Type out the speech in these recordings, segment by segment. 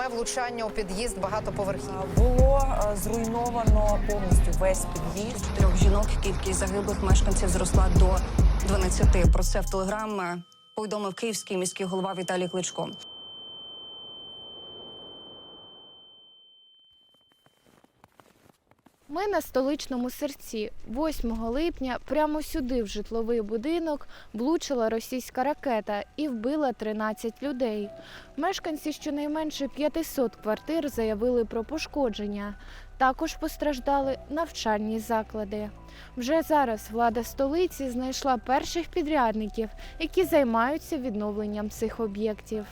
Пряме влучання у під'їзд багатоповерхів. Було зруйновано повністю весь під'їзд. Трьох жінок кількість загиблих мешканців зросла до 12. Про це в телеграм е, повідомив київський міський голова Віталій Кличко. Ми на столичному серці 8 липня прямо сюди, в житловий будинок, влучила російська ракета і вбила 13 людей. Мешканці щонайменше 500 квартир заявили про пошкодження. Також постраждали навчальні заклади. Вже зараз влада столиці знайшла перших підрядників, які займаються відновленням цих об'єктів.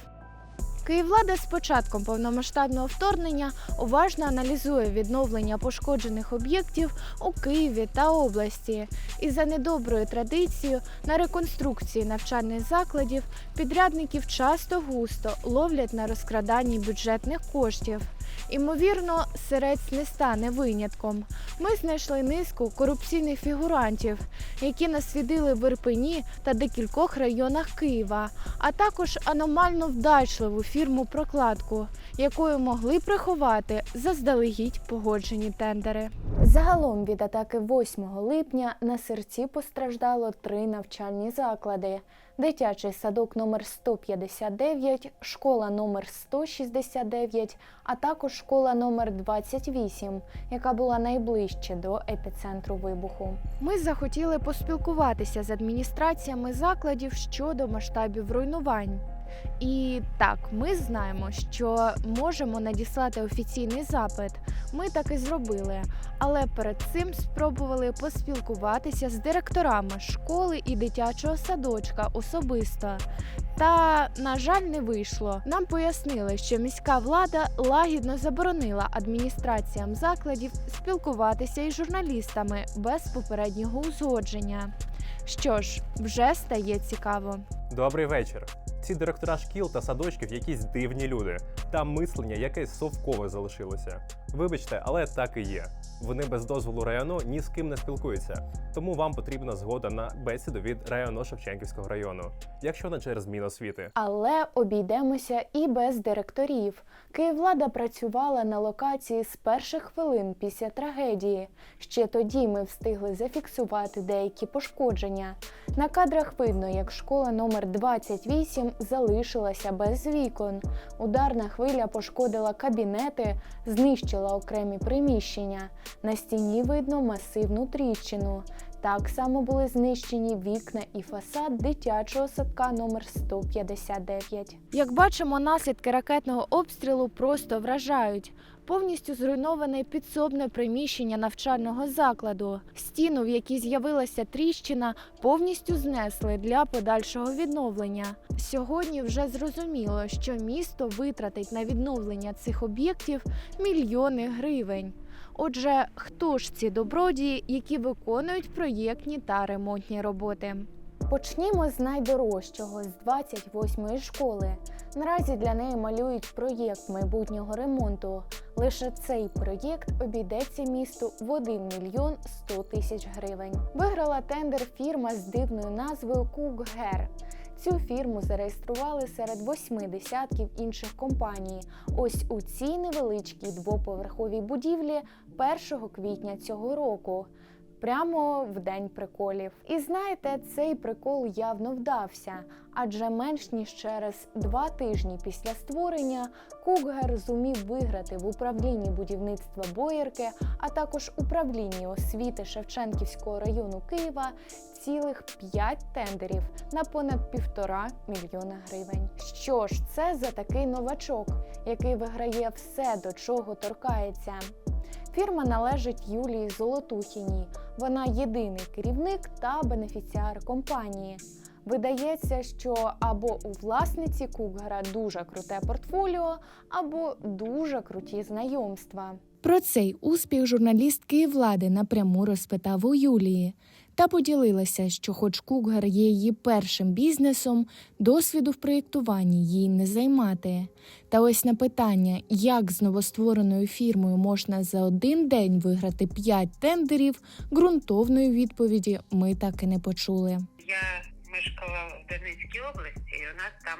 Київлада з початком повномасштабного вторгнення уважно аналізує відновлення пошкоджених об'єктів у Києві та області. І за недоброю традицією на реконструкції навчальних закладів підрядників часто густо ловлять на розкраданні бюджетних коштів. Імовірно, Сирець не стане винятком. Ми знайшли низку корупційних фігурантів, які наслідили в Ірпені та декількох районах Києва, а також аномально вдачливу фірму прокладку, якою могли приховати заздалегідь погоджені тендери. Загалом від атаки 8 липня на серці постраждало три навчальні заклади: дитячий садок номер 159, школа номер 169, а також школа номер 28, яка була найближче до епіцентру вибуху. Ми захотіли поспілкуватися з адміністраціями закладів щодо масштабів руйнувань. І так, ми знаємо, що можемо надіслати офіційний запит. Ми так і зробили. Але перед цим спробували поспілкуватися з директорами школи і дитячого садочка особисто. Та, на жаль, не вийшло. Нам пояснили, що міська влада лагідно заборонила адміністраціям закладів спілкуватися із журналістами без попереднього узгодження. Що ж, вже стає цікаво. Добрий вечір. Ці директора шкіл та садочків якісь дивні люди. Там мислення якесь совкове залишилося. Вибачте, але так і є. Вони без дозволу району ні з ким не спілкуються, тому вам потрібна згода на бесіду від району Шевченківського району, якщо не через зміну освіти. Але обійдемося і без директорів. Київлада працювала на локації з перших хвилин після трагедії. Ще тоді ми встигли зафіксувати деякі пошкодження. На кадрах видно, як школа номер 28 залишилася без вікон. Ударна хвиля пошкодила кабінети, знищила окремі приміщення. На стіні видно масивну тріщину. Так само були знищені вікна і фасад дитячого садка номер 159. Як бачимо, наслідки ракетного обстрілу просто вражають. Повністю зруйноване підсобне приміщення навчального закладу. Стіну, в якій з'явилася тріщина, повністю знесли для подальшого відновлення. Сьогодні вже зрозуміло, що місто витратить на відновлення цих об'єктів мільйони гривень. Отже, хто ж ці добродії, які виконують проєктні та ремонтні роботи? Почнімо з найдорожчого з 28-ї школи. Наразі для неї малюють проєкт майбутнього ремонту. Лише цей проєкт обійдеться місту в 1 мільйон 100 тисяч гривень. Виграла тендер фірма з дивною назвою Куггер. Цю фірму зареєстрували серед восьми десятків інших компаній. Ось у цій невеличкій двоповерховій будівлі 1 квітня цього року. Прямо в день приколів. І знаєте, цей прикол явно вдався, адже менш ніж через два тижні після створення Куггер зумів виграти в управлінні будівництва Боярки, а також управлінні освіти Шевченківського району Києва цілих п'ять тендерів на понад півтора мільйона гривень. Що ж це за такий новачок, який виграє все, до чого торкається? Фірма належить Юлії Золотухіній. Вона єдиний керівник та бенефіціар компанії. Видається, що або у власниці Кукгара дуже круте портфоліо, або дуже круті знайомства. Про цей успіх журналістки влади напряму розпитав у Юлії та поділилася, що, хоч Куггар є її першим бізнесом, досвіду в проєктуванні їй не займати. Та ось на питання, як з новоствореною фірмою можна за один день виграти п'ять тендерів, ґрунтовної відповіді ми так і не почули. Я мешкала в Донецькій області, і у нас там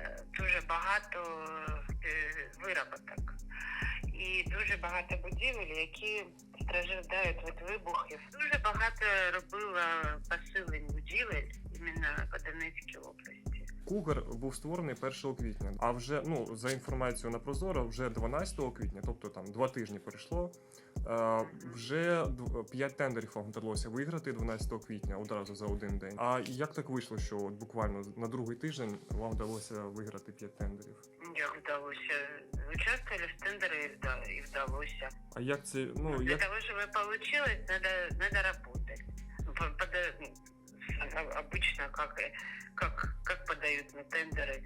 е, дуже багато е, вироботок. І дуже багато будівель, які страждають від вибухів. Дуже багато робила посилень будівель іменно по Донецькій області. Кугар був створений 1 квітня, а вже ну за інформацією на Прозоро, вже 12 квітня, тобто там два тижні пройшло. е, Вже 5 тендерів вам вдалося виграти 12 квітня одразу за один день. А як так вийшло, що от буквально на другий тиждень вам вдалося виграти 5 тендерів? Як вдалося? Участвовали в тендері і і вдалося. А як це ну Для як того, чтобы получилось, надо, надо работать Ну, по- пода- ну, а- Обычно как, и- как, как подают на тендеры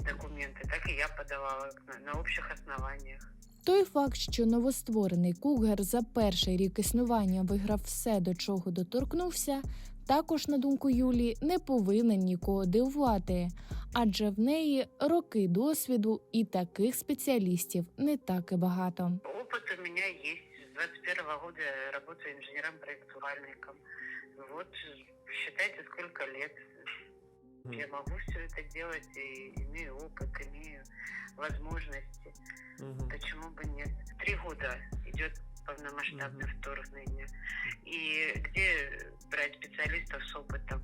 документы, так и я подавала на, на общих основаниях. Той факт, що новостворений Кугер за перший рік існування виграв все, до чого доторкнувся, також, на думку Юлії, не повинен нікого дивувати, адже в неї роки досвіду і таких спеціалістів не так і багато. Опыт у меня есть. С 21 года я работаю инженером-проектувальником. Вот, считайте, сколько лет. Я могу все это делать и имею опыт, имею возможности. Мгм. Почему бы нет? Три года идет полномасштабное вторжение. И где брать специалистов с опытом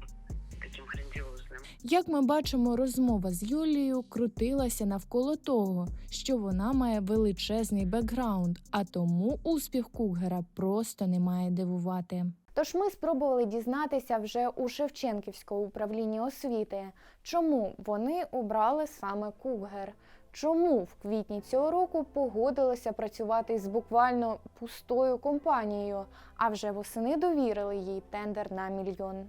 таким грандиозным? Як ми бачимо, розмова з Юлією крутилася навколо того, що вона має величезний бекграунд, а тому успіх Кугера просто не має дивувати. Тож ми спробували дізнатися вже у Шевченківського управління освіти, чому вони обрали саме Кугер. Чому в квітні цього року погодилися працювати з буквально пустою компанією, а вже восени довірили їй тендер на мільйон.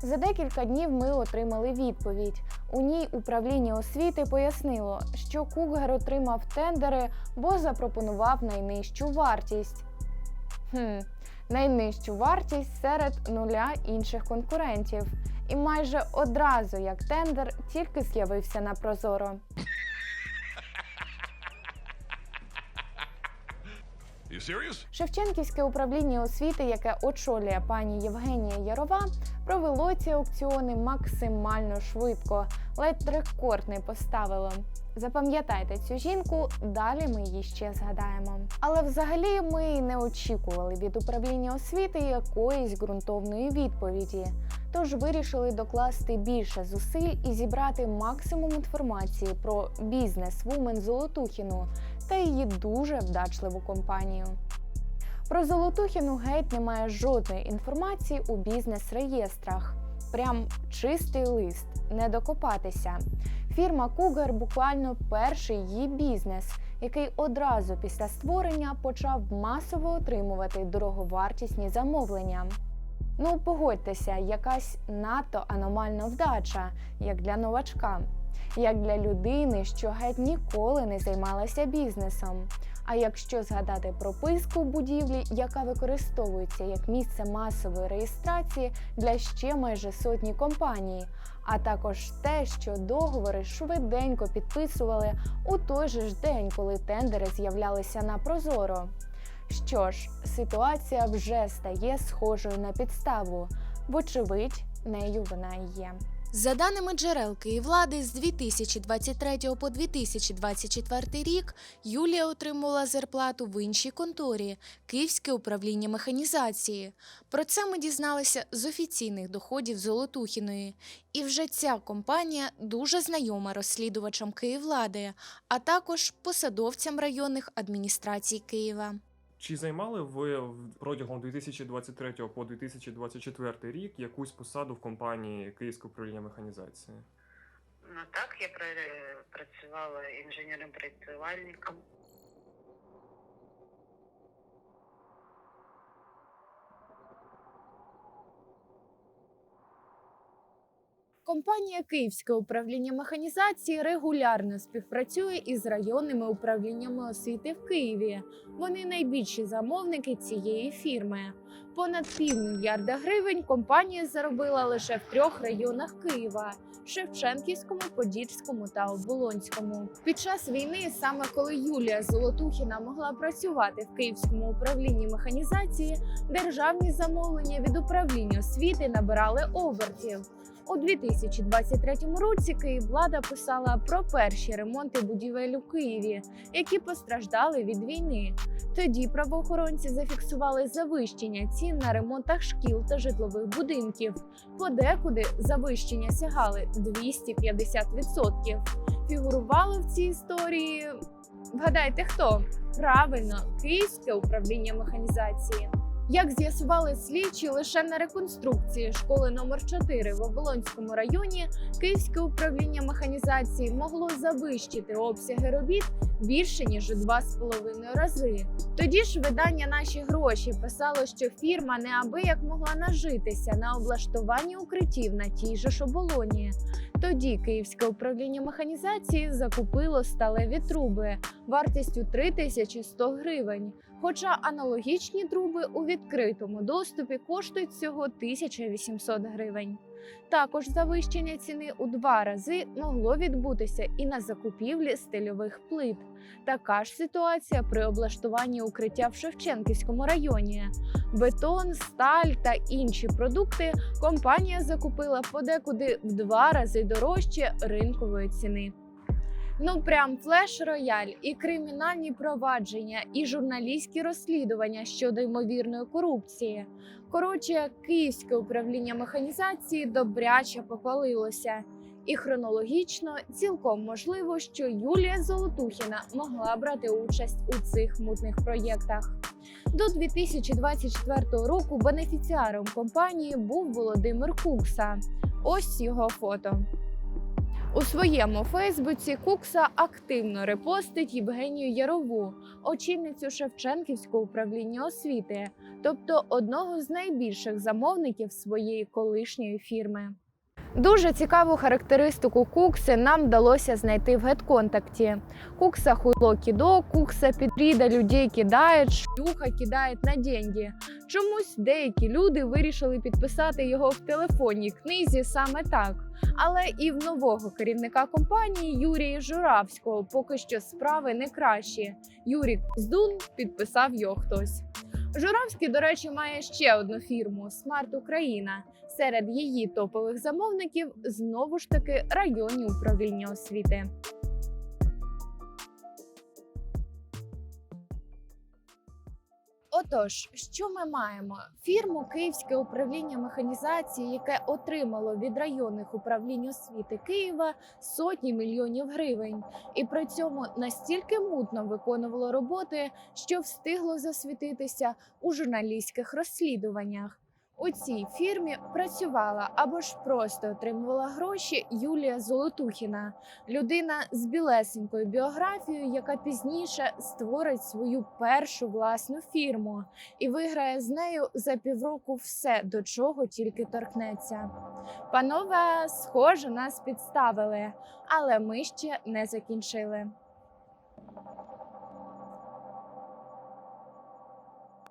За декілька днів ми отримали відповідь. У ній управління освіти пояснило, що Кугер отримав тендери, бо запропонував найнижчу вартість. Хм, найнижчу вартість серед нуля інших конкурентів. І майже одразу, як тендер, тільки з'явився на Прозоро. Шевченківське управління освіти, яке очолює пані Євгенія Ярова, провело ці аукціони максимально швидко, ледь не поставило. Запам'ятайте цю жінку, далі ми її ще згадаємо. Але взагалі ми не очікували від управління освіти якоїсь ґрунтовної відповіді. Тож вирішили докласти більше зусиль і зібрати максимум інформації про бізнес-вумен Золотухіну та її дуже вдачливу компанію. Про Золотухіну геть немає жодної інформації у бізнес-реєстрах. Прям чистий лист, не докопатися. Фірма Cougar буквально перший її бізнес, який одразу після створення почав масово отримувати дороговартісні замовлення. Ну, погодьтеся, якась надто аномальна вдача, як для новачка, як для людини, що геть ніколи не займалася бізнесом. А якщо згадати прописку будівлі, яка використовується як місце масової реєстрації для ще майже сотні компаній, а також те, що договори швиденько підписували у той же ж день, коли тендери з'являлися на Прозоро. Що ж, ситуація вже стає схожою на підставу, вочевидь, нею вона є. За даними джерел Київлади, з 2023 по 2024 рік Юлія отримувала зарплату в іншій конторі Київське управління механізації. Про це ми дізналися з офіційних доходів Золотухіної. І вже ця компанія дуже знайома розслідувачам Київлади, а також посадовцям районних адміністрацій Києва. Чи займали ви протягом 2023 по 2024 рік якусь посаду в компанії Київського управління механізації? Ну так, я пра- працювала інженером-проектувальником. Компанія Київське управління механізації регулярно співпрацює із районними управліннями освіти в Києві. Вони найбільші замовники цієї фірми. Понад півмільярда гривень компанія заробила лише в трьох районах Києва: Шевченківському, Подільському та Оболонському. Під час війни, саме коли Юлія Золотухіна могла працювати в Київському управлінні механізації, державні замовлення від управління освіти набирали обертів. У 2023 році Київлада писала про перші ремонти будівель у Києві, які постраждали від війни. Тоді правоохоронці зафіксували завищення цін на ремонтах шкіл та житлових будинків. Подекуди завищення сягали 250%. Фігурували в цій історії. Вгадайте, хто? Правильно, Київське управління механізації. Як з'ясували слідчі, лише на реконструкції школи номер 4 в Оболонському районі Київське управління механізації могло завищити обсяги робіт більше ніж у два з половиною рази. Тоді ж видання наші гроші писало, що фірма неабияк могла нажитися на облаштуванні укриттів на тій же ж оболоні. Тоді Київське управління механізації закупило сталеві труби вартістю 3100 гривень. Хоча аналогічні труби у відкритому доступі коштують всього 1800 гривень. Також завищення ціни у два рази могло відбутися і на закупівлі стильових плит. Така ж ситуація при облаштуванні укриття в Шевченківському районі. Бетон, сталь та інші продукти компанія закупила подекуди в два рази дорожче ринкової ціни. Ну прям флеш-рояль, і кримінальні провадження, і журналістські розслідування щодо ймовірної корупції. Коротше, Київське управління механізації добряче попалилося. І хронологічно цілком можливо, що Юлія Золотухіна могла брати участь у цих мутних проєктах. До 2024 року бенефіціаром компанії був Володимир Кукса. Ось його фото. У своєму Фейсбуці Кукса активно репостить Євгенію Ярову, очільницю Шевченківського управління освіти, тобто одного з найбільших замовників своєї колишньої фірми. Дуже цікаву характеристику Кукси нам вдалося знайти в гетконтакті. Кукса хуйло кідо, Кукса підріда людей кидає, шлюха кидає на деньги. Чомусь деякі люди вирішили підписати його в телефонній книзі саме так. Але і в нового керівника компанії Юрія Журавського поки що справи не кращі. Юрій Здун підписав його хтось. Журавський, до речі, має ще одну фірму Смарт Україна. Серед її топових замовників знову ж таки районні управління освіти. Отож, що ми маємо? Фірму Київське управління механізації, яке отримало від районних управлінь освіти Києва сотні мільйонів гривень, і при цьому настільки мутно виконувало роботи, що встигло засвітитися у журналістських розслідуваннях. У цій фірмі працювала або ж просто отримувала гроші Юлія Золотухіна, людина з білесенькою біографією, яка пізніше створить свою першу власну фірму і виграє з нею за півроку все, до чого тільки торкнеться. Панове, схоже, нас підставили, але ми ще не закінчили.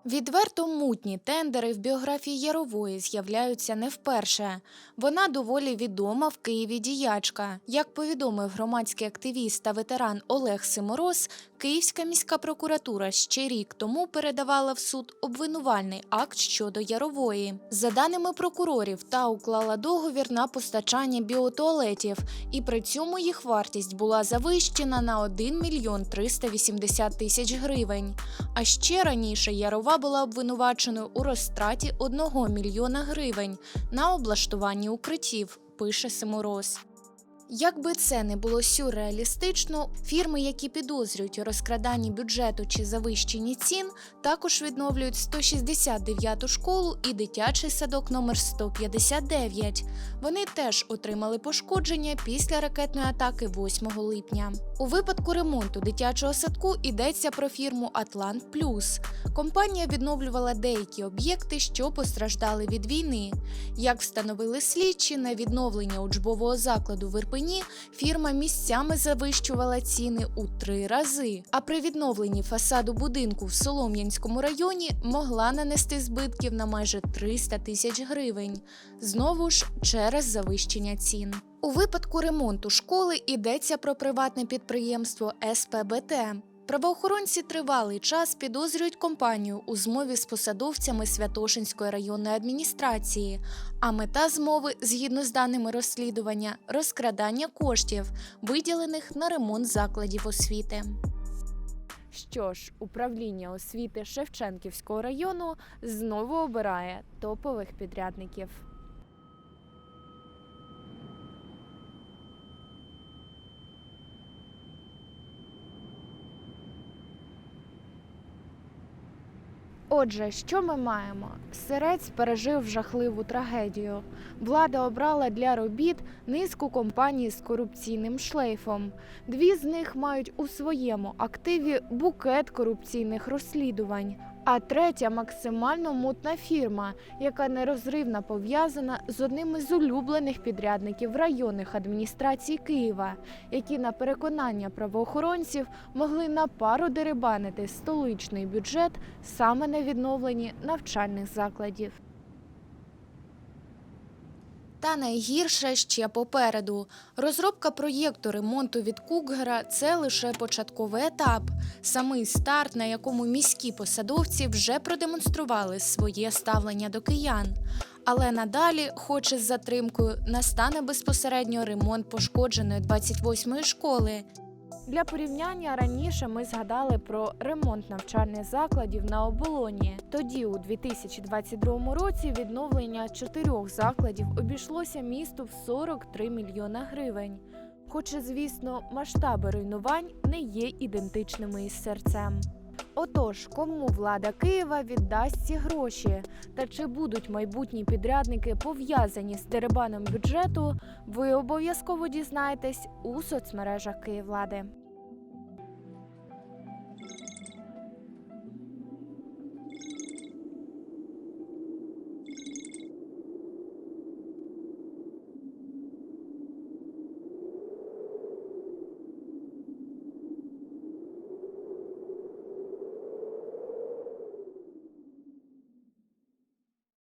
Відверто мутні тендери в біографії Ярової з'являються не вперше. Вона доволі відома в Києві діячка. Як повідомив громадський активіст та ветеран Олег Симороз, Київська міська прокуратура ще рік тому передавала в суд обвинувальний акт щодо Ярової. За даними прокурорів, та уклала договір на постачання біотуалетів, і при цьому їх вартість була завищена на 1 мільйон 380 тисяч гривень. А ще раніше Ярова була обвинуваченою у розтраті 1 мільйона гривень на облаштуванні укриттів, пише Симороз. Якби це не було сюрреалістично, фірми, які підозрюють у розкраданні бюджету чи завищенні цін, також відновлюють 169-ту школу і дитячий садок номер 159. Вони теж отримали пошкодження після ракетної атаки 8 липня. У випадку ремонту дитячого садку йдеться про фірму Атлант Плюс. Компанія відновлювала деякі об'єкти, що постраждали від війни. Як встановили слідчі, на відновлення учбового закладу в Ірпені фірма місцями завищувала ціни у три рази. А при відновленні фасаду будинку в Солом'янському районі могла нанести збитків на майже 300 тисяч гривень. Знову ж через завищення цін. У випадку ремонту школи йдеться про приватне підприємство СПБТ. Правоохоронці тривалий час підозрюють компанію у змові з посадовцями Святошинської районної адміністрації. А мета змови, згідно з даними розслідування, розкрадання коштів, виділених на ремонт закладів освіти. Що ж, управління освіти Шевченківського району знову обирає топових підрядників. Отже, що ми маємо? Сирець пережив жахливу трагедію. Влада обрала для робіт низку компаній з корупційним шлейфом. Дві з них мають у своєму активі букет корупційних розслідувань. А третя максимально мутна фірма, яка нерозривно пов'язана з одним із улюблених підрядників районних адміністрацій Києва, які на переконання правоохоронців могли на пару дерибанити столичний бюджет саме на відновленні навчальних закладів. Та найгірше ще попереду. Розробка проєкту ремонту від Кукгера – це лише початковий етап, самий старт, на якому міські посадовці вже продемонстрували своє ставлення до киян. Але надалі, хоч із затримкою, настане безпосередньо ремонт пошкодженої 28-ї школи. Для порівняння раніше ми згадали про ремонт навчальних закладів на оболоні. Тоді, у 2022 році, відновлення чотирьох закладів обійшлося місту в 43 мільйона гривень. Хоча, звісно, масштаби руйнувань не є ідентичними із серцем. Отож, кому влада Києва віддасть ці гроші? Та чи будуть майбутні підрядники пов'язані з дерибаном бюджету? Ви обов'язково дізнаєтесь у соцмережах Київлади.